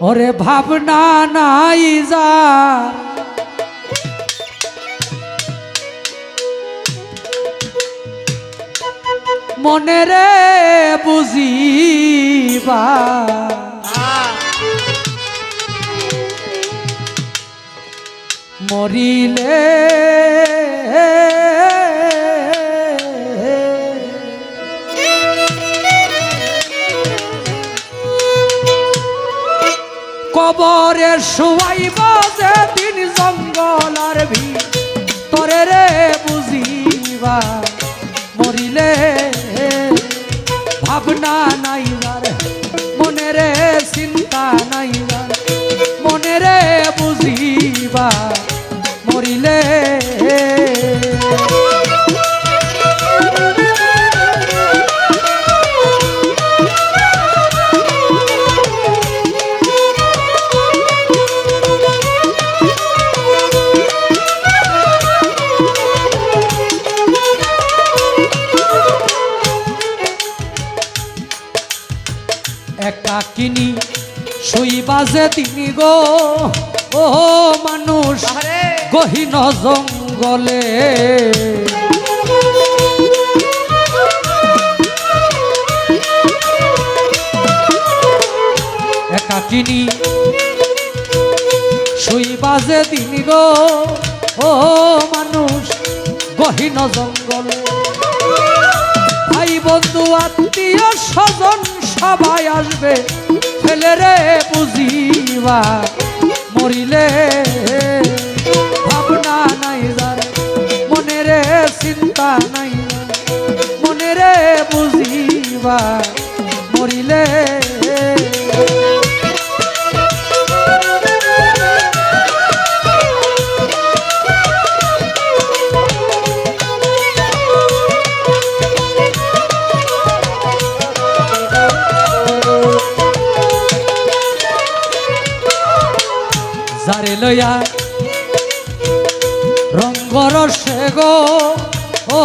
ওরে ভাবনা নাই যা। মনে রে বুঝিবা। মরিলে কবরে সবাই বাজে দিন জঙ্গল আর ভি তরে রে বুঝিবা, মরিলে ভাবনা নাই যার মনে রে চিন্তা নাই যার মনে রে বুঝিবা। একাকিনী শুইবাজে তিনি গো। ও মানুষ গহীন জঙ্গলে। একাকিনী শুইবাজে তিনি গো। ও মানুষ গহীন জঙ্গলে। ভাই বন্ধু আত্মীয় স্বজন সবাই আসবে ফেলে রে বুঝিবা মরিলে যারে লয়া রঙ্গর সে গো ও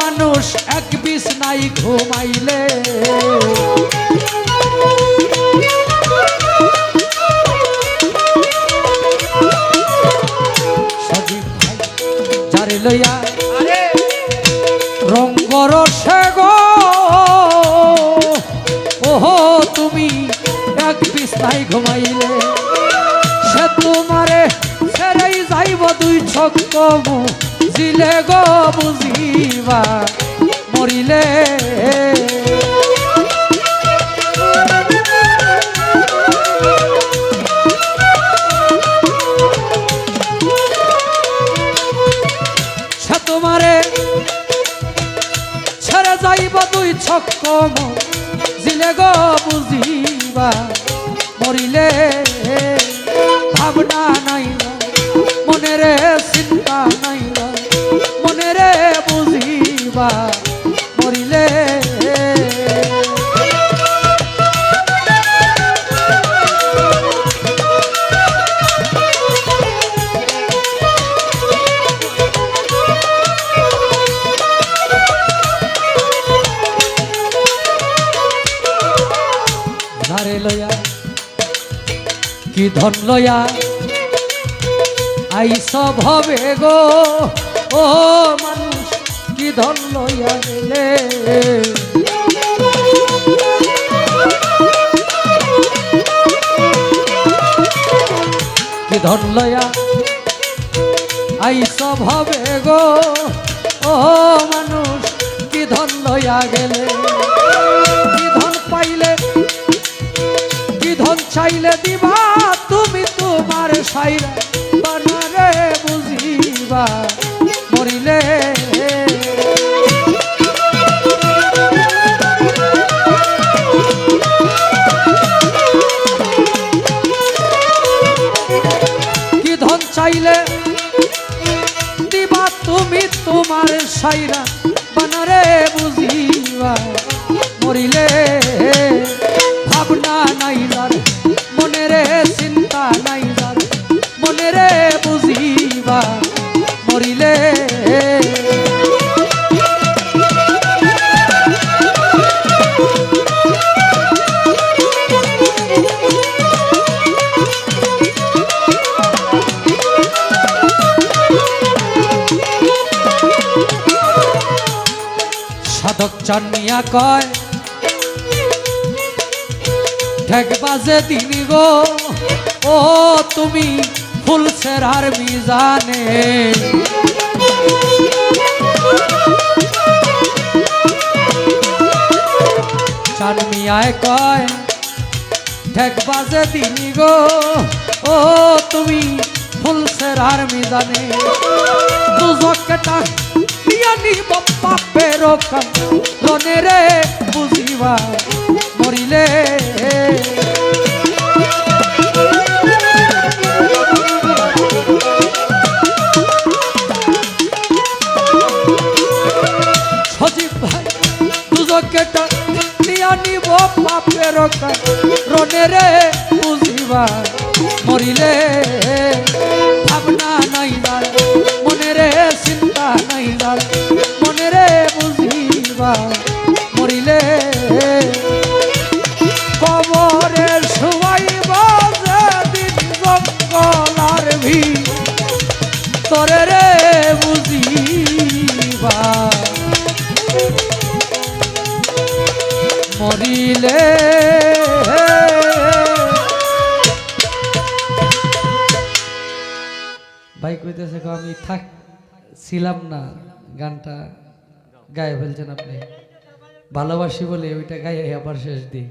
মানুষ এক বিষ নাই ঘুমাইলে। যারে লয়া রঙ্গর সে গো ওহো তুমি এক বিষ নাই ঘুমাইলে। দুই জিলে গো বুঝিবা, মরিলে। তোমারে ছেড়ে যাইব দুই ছক জিলে গো বুঝিবা, মরিলে। ভাবনা নাই মনে রে কি ধন লয়া? আইস ভবে গো। ও মানুষ, কি ধন লইয়া গেলে? কি ধন লয়া? আইস ভবে গো। ও মানুষ, কি ধন লইয়া গেলে? কি ধন পাইলে, কি ধন চাইলে দিবা? সাইরা বানারে বুঝিবা, মরিলে কি ধন চাইলে দিবা তুমি তোমার সাইরা, বানারে বুঝিবা, মরিলে ভাবনা বুঝিবা মরিলে। সাধক কয় ঠেক বাজে দিন গো ও তুমি ফুল সেরার মিজানে। চানমিয়ায় কয়, ঠেক বাজে দিন গো। ও, তুমি ফুল সেরার মিজানে। দুজকেটা ইয়ানি বাপ্পা পেরো কাম। রনে রে বুঝিবা, মরিলে কাম রনে রে বুঝিবা, মরিলে ভাবনা নাই যার মনে রে চিন্তা নাই যার মনে রে বুঝিবা, মরিলে কবরে শুয়াইব যেদিন জঙ্গলার ভি তরে রে বুঝিবা, মরিলে ভাই কইতেছে আমি থাক, ছিলাম না। গানটা গায়ে ফেলছেন আপনি। ভালোবাসি বলে ওইটা গায়ে আবার শেষ দিই।